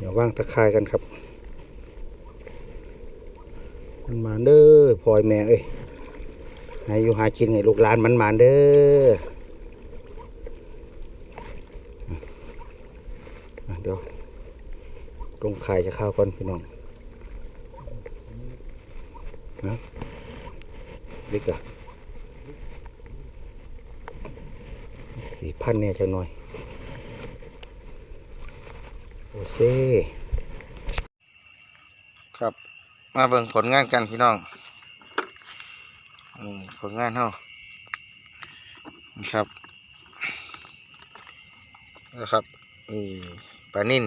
เดี๋ยวว่างตะคายกันครับ มันมาเด้อพลอยแม่เอ้ยหาอยู่หากินให้ลูกหลานมันมาเด้อเดี๋ยวลงไข่จะข้าวก่อนพี่น้องนะลิกอะสี่พันเนี่ยจังหน่อย โอเซครับ มาเบิ่งผลงานกันพี่น้องนี่ผลงานเฮานี่ครับนะครับนี่ปลานิ่น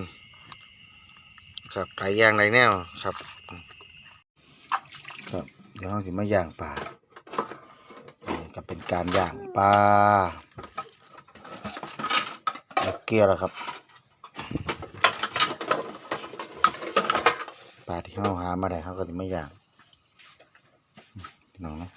ครับหลายอย่างหลายแนวครับ ครับเดี๋ยวเราสิมาย่างปลาก็เป็นการย่างปลาแล้วเกลือแล้วครับ ปลาที่เขาหามาได้เขาก็จะไม่อยากน้องนะ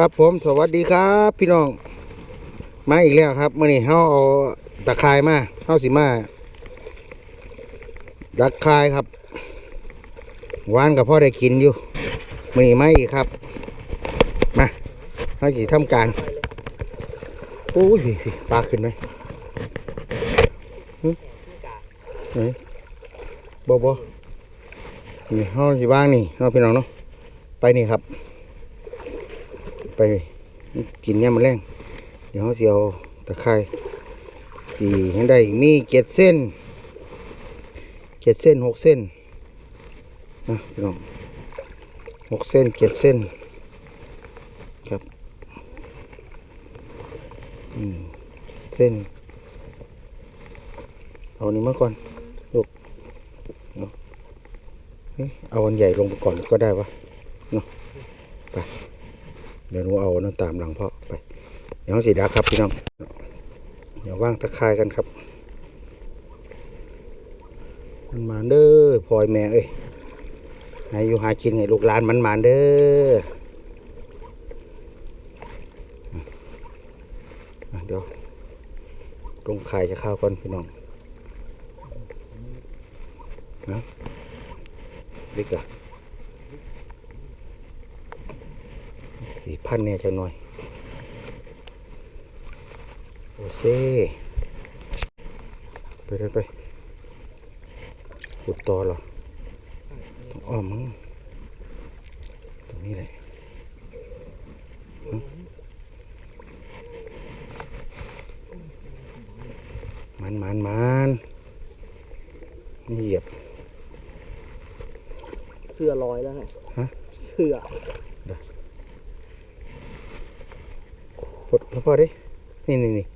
ครับผมสวัสดีครับ พี่น้อง มาอีกแล้วครับมื่อนี้เฮาเอาตะไคร้มาเฮาสิมาดักคายครับหวานกับพ่อได้กินอยู่มื่อนี้มาอีกครับมาเฮาสิทำการโอ้ยปลาขึ้นไหมหไหนบ่บ่นี่เฮาสิว่างนี่เฮาพี่น้องเนาะไปนี่ครับ ไปกินเนี่ยมมันแรงเดี๋ยวเขาสิเอาตะไคร้ตีให้ได้มีเจ็ดเส้นเจ็ดเส้นหกเส้นนะพี่น้องหกเส้นเจ็ดเส้นครับอืมเส้นเอาอันนี้มาก่อนลูกเอาอันใหญ่ลงไปก่อนก็ได้ปะ เดี๋ยวหนูเอานั่นตามหลังพ่อไป เดี๋ยวสีดาครับพี่น้อง เดี๋ยวว่างตะคายกันครับมันมาเด้อพลอยแม่เอ้ยหาอยู่หากินให้ลูกหลานมันมาเด้อเดี๋ยวลงไข่จะข้าวก่อนพี่น้องนะลิกอะ สี่พันเนี่ยจังหน่อย โอเซไปเดินไปขุดต่อเหรอต้องอ้อมมั้งตรงนี้เลยฮะมันมันมันนี่เหยียบ เสื้อลอยแล้วไงฮะ เสื้อ กดแล้ว พอดินี่นี่นี่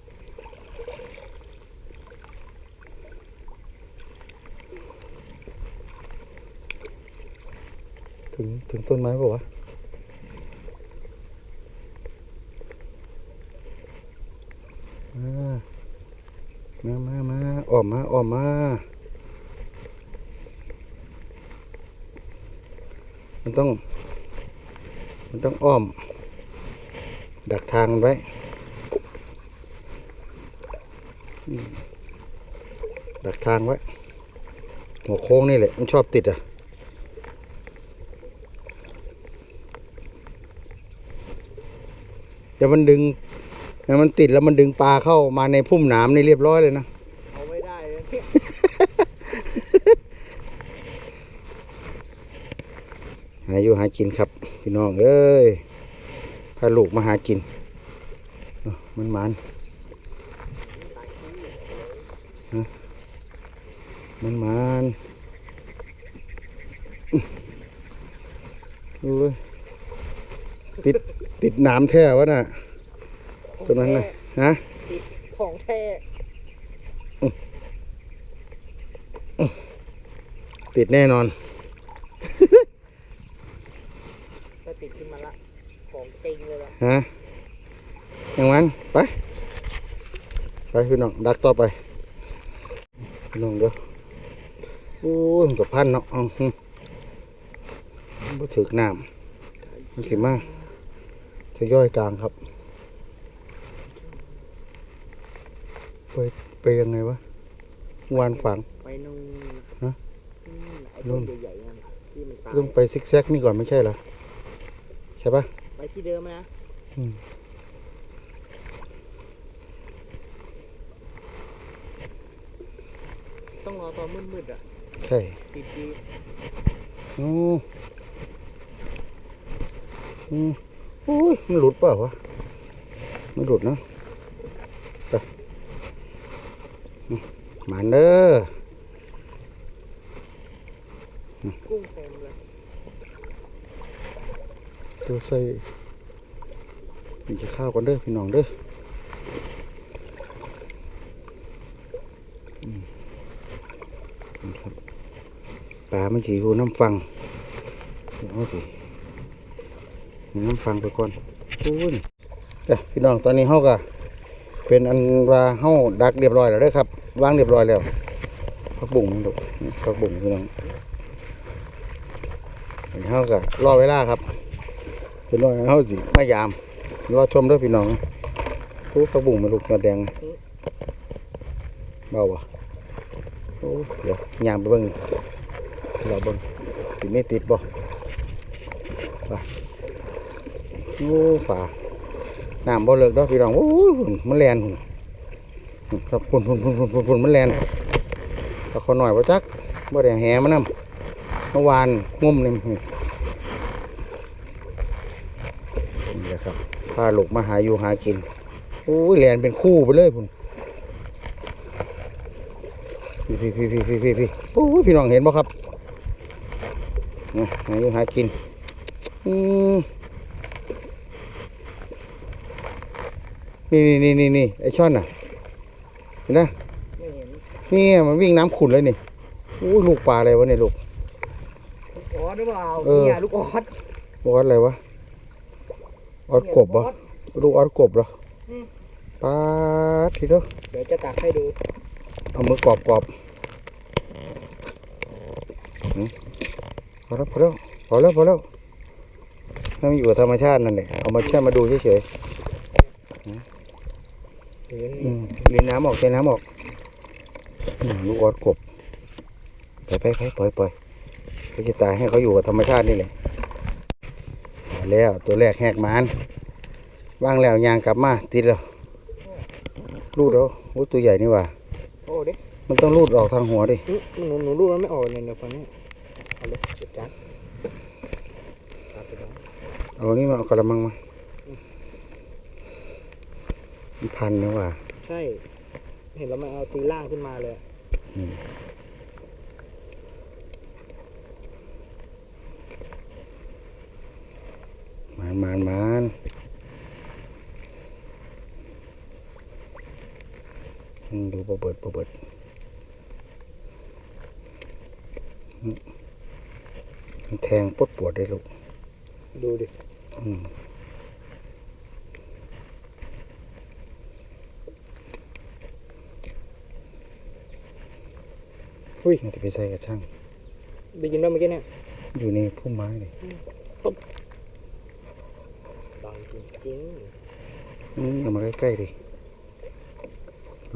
ถึงถึงต้นไม้ป่าวะมามามาออกมาออกมามันต้อง มันต้องอ้อม ดักทางไว้อืม ดักทางไว้ หัวโค้งนี่แหละ มันชอบติดอะ เดี๋ยวมันดึงเดี๋ยวมันติดแล้วมันดึงปลาเข้ามาในพุ่มหนามนี่เรียบร้อยเลยนะ เอาไม่ได้เลยเนี่ยหาอยู่หากินครับ พี่น้องเอ้ยพาลูกมาหากินเอ้ามันหมันฮะ มันหมันอื้อดูเลยติดติดหนามแท้วะน่ะตัวนั้นน่ะฮะของแท้ติดแน่นอนก็ติดขึ้นมาละของจริงเลยละฮะอย่างนั้นไป ไปพี่น้องดักต่อไปพี่น้องเดี๋ยว โอ้ยมันกับพันเนาะเอาหึมันบ่ถึกน้ำมันสิมาจะย่อยกลางครับ ไปไปยังไงวะวานฝังไปนู่นฮะอืมไอ้นู่ต้นนใหญ่ๆนั่นน่ะที่มันตายต้องไปซิกแซกนี่ก่อนไม่ใช่เหรอใช่ปะไปที่เดิมนะอืมต้องรอตอนมืดๆอะ ใช่ติดดีโอ้อืมโอ้ยมันหลุดเปล่าวะไม่หลุดนะไปมหมันเด้อกุ้งเต็มเลยตัวใส่มีจะข้าวกันเด้อพี่น้องเด้อมนี่ครับปลา มันสีหูน้ำฟังเดี๋ยวเอาสิน้ำฟังไปก่อนโอ้ยเด้อพี่น้องตอนนี้เฮาก็เป็นอันว่าเฮาดักเรียบร้อยแล้วเด้อครับวางเรียบร้อยแล้วพักบุ่งนี่ลูกนี่พักบุ่งพี่น้องเฮาก็รอเวลาครับพี่น้องเฮาสิมายามรอชมเด้วยพี่น้องผู้กระบุ่งมาลูกยอดแดงเบาบ่โอ้เดี๋ยวยามไปเบิ่ง เราบิ่งสิไม่ติดบ่ไปโอ้ฝ่าน้ำบ่เลิกดอกพี่น้องโอ้ยมันแลนหุ่นครับพุ่นพุ่นพุ่นพุ่นพุ่นพุ่นมันแลนแต่ขอหน่อยบ่จักบ่ได้แหมานำเมื่อวานงุ่มนี่นี่แหละครับพาลูกมาหาอยู่หากินโอ้ยแลนเป็นคู่ไปเลยพุ่นพี่พี่พี่พี่พี่พี่พี่โอ้ยพี่น้องเห็นบ่ครับ หาอยู่หากินอืมนี่นี่นี่นี่นี่ไอช่อนน่ะ เห็นนะไม่เห็นนี่ไงมันวิ่งน้ำขุ่นเลยนี่โอ้ยลูกปลาอะไรวะเนี่ยลูกลูกออสหรือเปล่าเออเนี่ยลูกออสออดอะไรวะออดกบเหรอลูกออดกบเหรออืมปลาทีเดียวเดี๋ยวจะตักให้ดู เอามือกรอบกรอบหืมพ อแล้วพอแล้วพอแล้วพอแล้วให้มันอยู่กับธรรมชาตินั่นแหละเอามาแค่มาดูเฉยเห็นๆอืมลีน้ำออกเทน้ำออกอืมลูกออดกบไปไปไปปล่อยปล่อยเขาจะตายให้เขาอยู่กับธรรมชาตินี่แหละเอาแล้วตัวแรกแหกหมานว่างแล้วยางกลับมาติดแล้วรูดแล้วโอ้ตัวใหญ่นี่หว่าโอ้เด็กมันต้องรูดออกทางหัวดิหนูหนูดูมันไม่ออกเนี่ยเดี๋ยวฟังนี่ เอาเลยจัดการตัดไปแล้วเอานี่มาเอากระมังมามันพันนะว่าใช่ เห็นแล้วมันเอาตีล่างขึ้นมาเลยอะมานมานมานอืมดูปเบิดปเบิดอืมมัน แทงปวดปวดได้ลูก ดูดิอืมอุ้ยมันจะไปใส่กระช่างได้ยินว่าเมื่อกี้เนี่ย อยู่ในพุ่มไม้เลยดังจริงอืมเอามาใกล้ๆดิ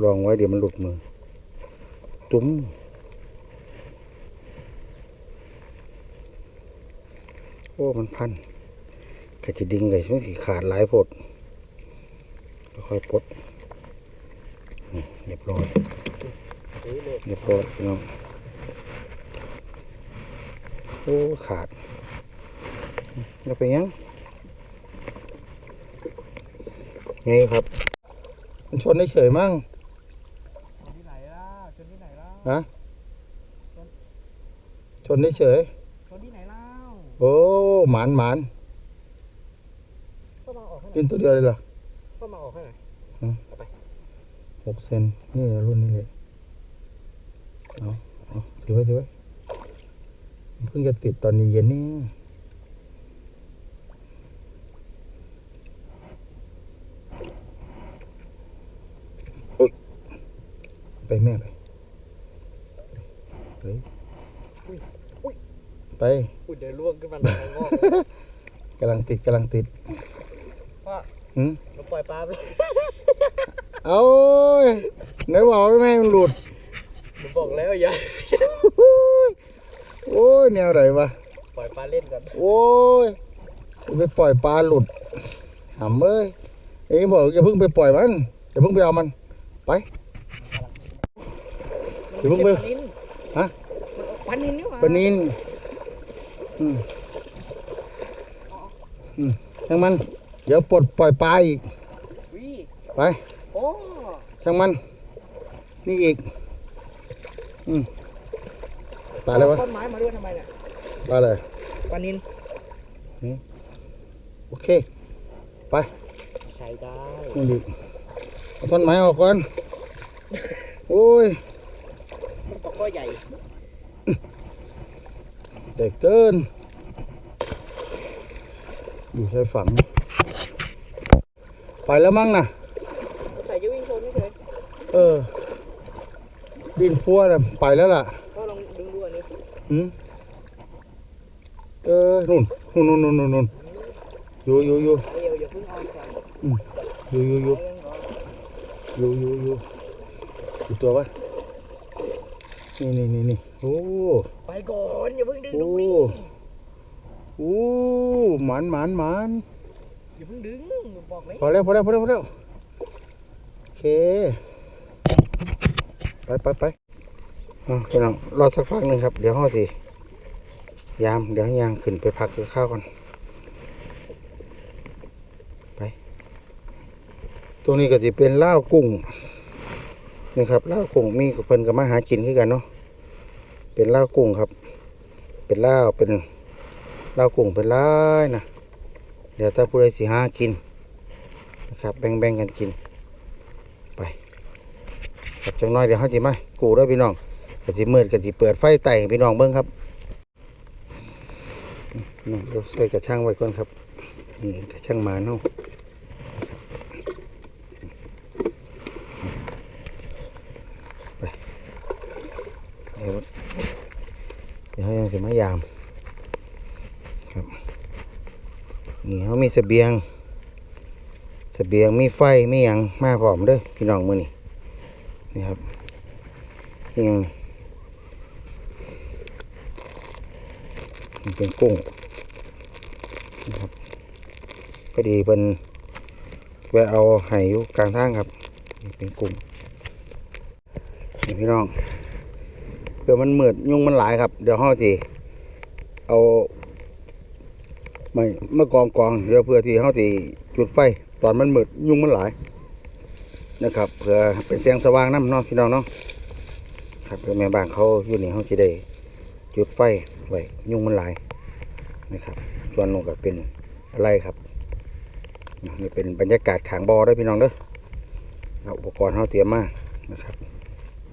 ลองไว้เดี๋ยวมันหลุดมือจุ้ม โอ้มันพันกระจิดิงไก่มันสิขาดหลายโพดค่อยๆปลดนี่เรียบร้อยเฮ้ยโลดเรียบร้อยพี่น้องโอ้ขาดแล้วไปนยังไงครับมันชนได้เฉยมั่งที่ไหนล่ะชนที่ไหนล่ะฮะชนได้เฉย ชนที่ไหนเล่า โอ้หมานหมานก็มาออกให้หน่กิอยนตัวเดียวเลยเหรอก็มาออกให้หน่อยหกเซนนี่รุ่นนี้เลยเอาเอาถือไว้ถือไว้เพิ่งจะติดตอนเย็นๆนี่อุ๊ยไปแม่ไปไป ไปอุ้ยเดี๋ยวล่วงขึ้นมาหน่อยงอกกำลังติดกำลังติดว่าหืมเราปล่อยปลาไปเอายไหนบอกไม่ให้มันหลุดผมบอกแล้วอย่าโอ้ยแนวไหนวะปล่อยปลาเล่นก่อนโอ้ยไปปล่อยปลาหลุดหำเอ้ยเอ้ยบอกอย่าเพิ่งไปปล่อยมันอย่าเพิ่งไปเอามันไปเดี๋ยวเพิ่งไปมันไม่ใช่ฮะปลานินมันออกปลานินนี่หว่าปลานิน อืมอืมช่างมัน เดี๋ยวปลดปล่อยปลาอีก วิไป โอ้ช่างมัน นี่อีก อืมปลาอะไรวะต้นไม้มาด้วยทำไมเนี่ยปลาอะไร ปลานินโอเค ไปใช้ได้นี่ดิเอาท่อนไม้ออกก่อน โอ้ย มันก็ก็ใหญ่ เด็กเกิน อยู่ชายฝั่งไปแล้วมั้งนะใส่จะวิ่งชนไม่เฉยเออ ดินพัวน่ะไปแล้วล่ะก็ลองดึงดูอันนี้หืมเออนู่นนู่นนู่นนู่นนู่นอยู่อยู่อยู่เดี๋ยวอย่าเพิ่งออนก่อนอยู่อยู่อยู่ไปกันก่อนอยู่อยู่อยู่อยู่ตัววะนี่นี่นี่นี่โอ้ไป ก่อนอย่าเพิ่งดึงโอ้ดูดิโอ้หมันหมันหมันอย่าเพิ่งดึงบอกเลยพอแล้วพอแล้วพอแล้วพอแล้วโอเค ไปไปไปอะพี่น้องรอสักพักหนึ่งครับ เดี๋ยวห้อสิ ยาม เดี๋ยวยางขึ้นไปพักกินข้าวก่อน ไป ตรงนี้ก็จะเป็นล่าวกุ้งนี่ครับล่าวกุ้งมีเพิ่นกับมาหากินคือกันเนาะ เป็นล่ากุ้งครับ เป็นล่าเป็นล่ากุ้งเป็นร้านะเดี๋ยวถ้าผู้ใดสิหากินนะครับแบ่งๆกันกินไปครับจังน้อยเดี๋ยวเขาจะมากูเด้วพี่น้องกะสิมืดกะสิเปิดไฟไต่พี่น้องเบิ้งครับนี่เดี๋ยวใส่กระช่างไว้ก่อนครับนี่กระช่างหมาเนาะไปเดี๋ยว เดี๋ยายังสิมายามนี่เขามีเสบียงเสบียงมีไฟมีหยังมาพร้อมเด้อพี่น้องมือนี้นี่ครับยังมันเป็นกุ้งนะครับพอดีเป็นแวะเอาไห้อยู่กลางทางครับ เป็นกุ้งพี่น้อง เพื่อมันหมืดยุงมันหลายครับ เดี๋ยวห้อจีเอาไม่เมื่อกองกองเดี๋ยวเพื่อที่เขาที่จุดไฟ ตอนมันหมืดยุงมันหลาย นะครับเพื่อเป็นแสงสว่างน้ำเนาะพี่น้องเนาะครับเพื่อแม่บ้านเขาอยู่นี่เขาจะได้จุดไฟไว้ยุงมันหลายนะครับส่วนลงก็เป็นอะไรครับนี่เป็นบรรยากาศขางบอได้พี่น้องเด้อเอาอุปกรณ์เขาเตรียมมานะครับ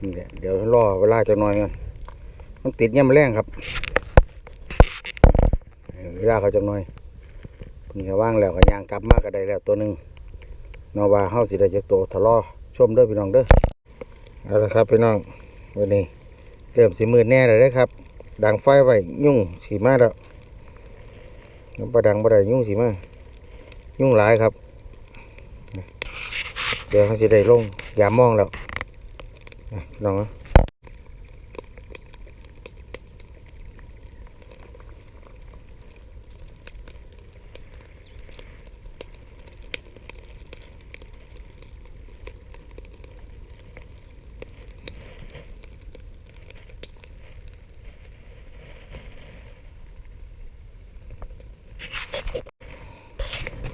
เดี๋ยวรอเวลาจะน้อยกันมันติดย่ำแรงครับ เวลาเขาจังน้อยนี่ก็ว่างแล้วก็ยางกลับมากก็ได้แล้วตัวหนึ่งนอว่าเฮาสิได้จากโตทะลาะชมเด้อพี่น้องเด้อเอาละครับพี่น้องวันนี้เริ่มสิมืดแน่เลยเด้อครับ ดังไฟไว้ยุ่งสีมาแล้วน้ำปลาดังปลาได้ยุ่งสีมายุ่งหลายครับ เดี๋ยวเขาสิได้ลงอย่ามองแล้ว ลองนะ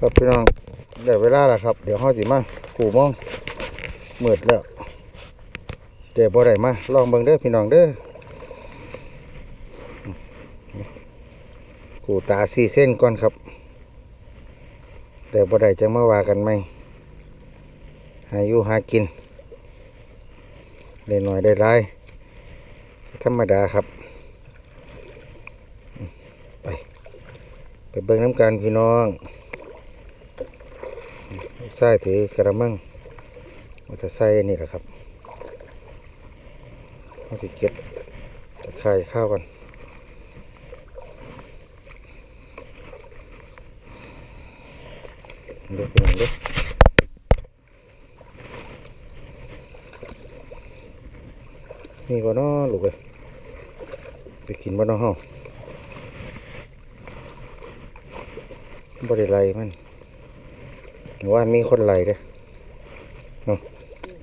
ครับพี่น้องเดี๋ยวเวลาแหละครับ เดี๋ยวห้อสิมากูมองเมือดแล้ว เดี๋ยวบ่ได้มาลองเบิ่งเด้อพี่น้องเด้อกูตาสี่เส้นก่อนครับเดี๋ยวบ่ได้จะมาว่ากันไหมหาอยู่หากินได้หน่อยได้หลายธรรมดาครับ ไป ไปเบิ่งน้ำกันพี่น้องใส่ถือกระมังมันจะใส่อันนี่แหละครับ เราจะเก็บตะไคร่ข้าวกันเดี๋ยวพี่น้องเด้อนี่ก็น้อลูกเอ้ยไปกินบ้านน้องเฮาบริไลมันว่ามีคนไลเด้อเนาะอืม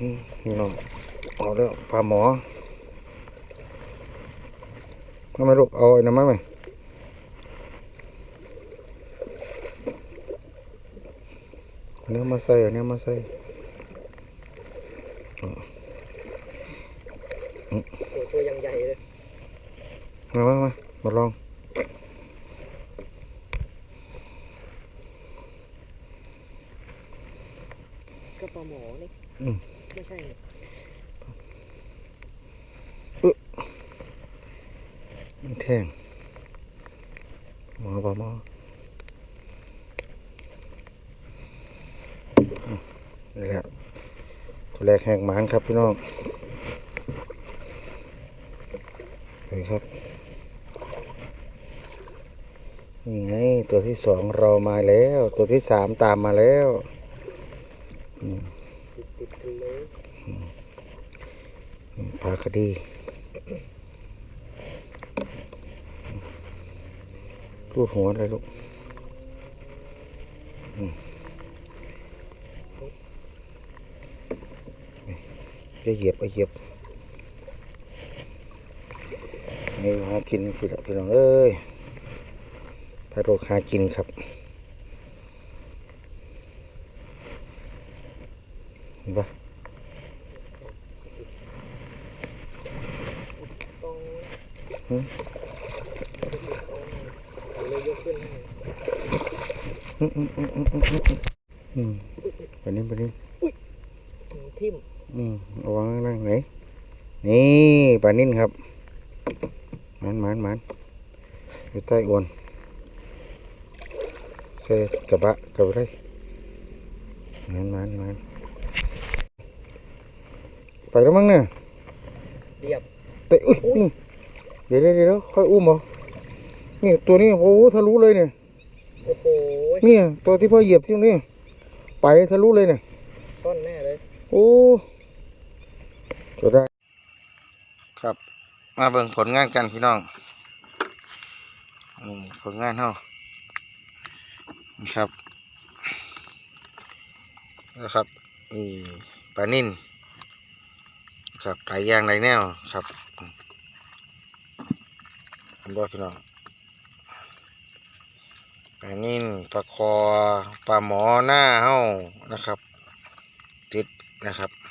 นี่น้องเอาแล้วปลาหมอทำไมลูกเอาไอ้น้ำมันไหมเอาเนื้อมาใส่เอาเนื้อมาใส่ ตัวตัวยังใหญ่เลย มามามามาลอง ก็ปลาหมอนี่ อืม ไม่ใช่นี่ มันแท่งหมอปลาหมออืม นี่แหละตัวแรกแหกหมานครับพี่น้องนี่ครับนี่ไงตัวที่สองเรามาแล้ว ตัวที่สามตามมาแล้วอืมติดติดกันเลยปลาคดีรูดหัวเลยลูก จะเหยียบไปเหยียบนี่หากินพี่ละพี่น้องเอ้ยพาโรคหากินครับเห็นปะต้องอืมเอาเลยยกขึ้นให้อืมอืมอืมอืมอืมอืมอืมไปนี่ไปนี่อืมทิ่ม อืมเอาวางนั่งไหน นี่ปลานิ่นครับมันมันมันอยู่ใต้อวนใส่กระบะกระบะได้มันมันมันไปแล้วมั้งเนี่ยเรียบเตะอุ้ยนี่เดี๋ยวเดี๋ยวเดี๋ยวค่อยอุ้มเหรอนี่ตัวนี้โอ้โหทะลุเลยเนี่ยโอ้โหเนี่ยตัวที่พ่อเหยียบที่ตรงนี้ไปทะลุเลยเนี่ยต้นแน่เลย โอ้ จะได้ ครับ มาเบิ่งผลงานกันพี่น้องนี่ผลงานเฮาครับนะครับนี่ปลานิ่นครับหลายอย่างหลายแนวครับเห็นบ่พี่น้องปลานิ่นปลาคอปลาหมอหน้าเฮานะครับ ติดนะครับ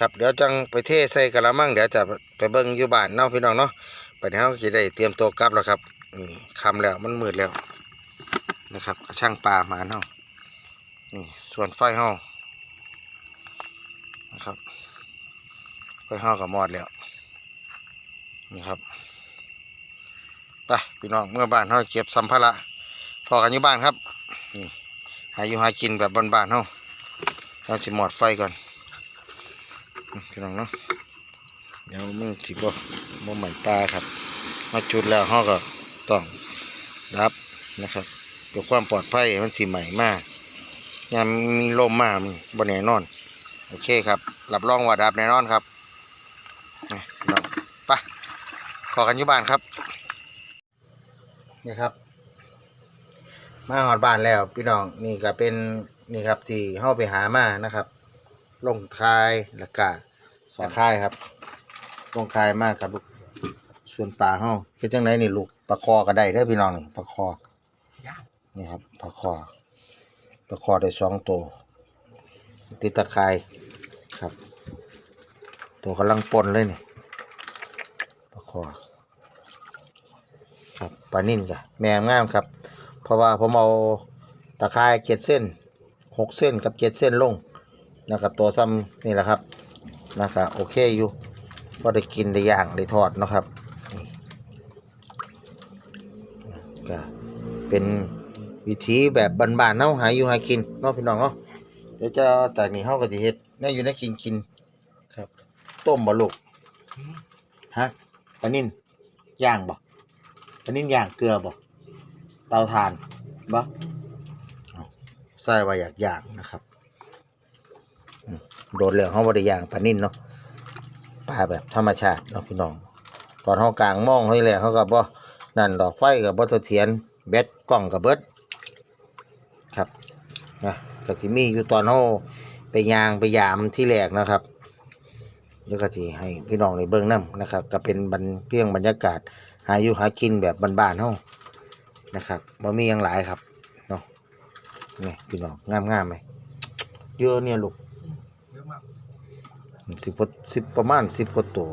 ครับเดี๋ยวจังไปเทใส่กะละมังเดี๋ยวจะไปเบิ่งอยู่บ้านเนาะพี่น้องเนาะไปเดี๋ยวเราจะได้เตรียมตัวกลับแล้วครับนี่คำแล้วมันมืดแล้วนะครับช่างปลามาเนาะนี่ส่วนไฟเฮานะครับไฟเฮากับมอดแล้วนี่ครับไปพี่น้องเมื่อบ้านเฮาเก็บสัมภาระพอกันอยู่บ้านครับนี่หาอยู่หากินแบบบ้านๆเฮาเราจะหมอดไฟก่อน พี่น้องเนาะเดี๋ยวมันสิบ่บ่ใหม่ปลาครับ มาจุดแล้วเฮาก็ต้องรับนะครับเพื่อความปลอดภัยมันสิใหม่มากยามมีลมมามันบ่แน่นอน โอเคครับรับรองว่าดับแน่นอนครับนี่พี่น้องไปขอกันยู่บ้านครับนี่ครับ มาหอดบ้านแล้วพี่น้องนี่ก็เป็นนี่ครับที่เฮาไปหามานะครับ ลงคายแล้วก็สองคายครับ ลงคายมากครับลูกส่วนปลาเฮาเฮ็ดจังไดนี่ลูกปลาคอก็ได้เด้อพี่น้องนี่ปลาคอนี่ครับปลาคอปลาคอได้สองตัวติดตะไคร้ครับ ตัวกำลังปนเลยนี่ปลาคอครับปลานิ่นจ้ะแมงงามครับ เพราะว่าผมเอาตะไคร้เจ็ดเส้นหกเส้นกับเจ็ดเส้นลง นะครับตัวซ้ำนี่แหละครับนะครับโอเคอยู่พอได้กินได้ย่างได้ทอดนะครับนี่ก็เป็นวิธีแบบบ้านๆเนาะหาอยู่หากินเนาะพี่น้องเนาะเดี๋ยวจะจากนี้เฮาก็สิเฮ็ดแน่อยู่ในกินกินครับ ต้มบ่ลูกฮะปลานิ่นย่างบ่อันนี้ย่างเกลือบ่เตาถ่านบ่ใส่ว่าอยากย่างนะครับ โดดแล้วเขาบ่ได้ย่างปลานิ่นเนาะปลาแบบธรรมชาติเนาะพี่น้อง ตอนเขากลางมองให้แล้วเขาก็บ่นั่นดอกไฟกับบ่เสถียรแบตกล้องกับเบิดครับนะก็สิมีอยู่ตอนเขาไปยางไปยามที่แรกนะครับเดี๋ยวก็สิให้พี่น้องในเบิ่งนํนะครับ ก็เป็นบรรเพียงบรรยากาศ หาอยู่หากินแบบบ้านๆเฮานะครับบ่มีหยังหลายครับเนาะนี่พี่น้องงามๆไหมเยอะเนี่ยลูก สิบสิบประมาณสิบกว่าตัว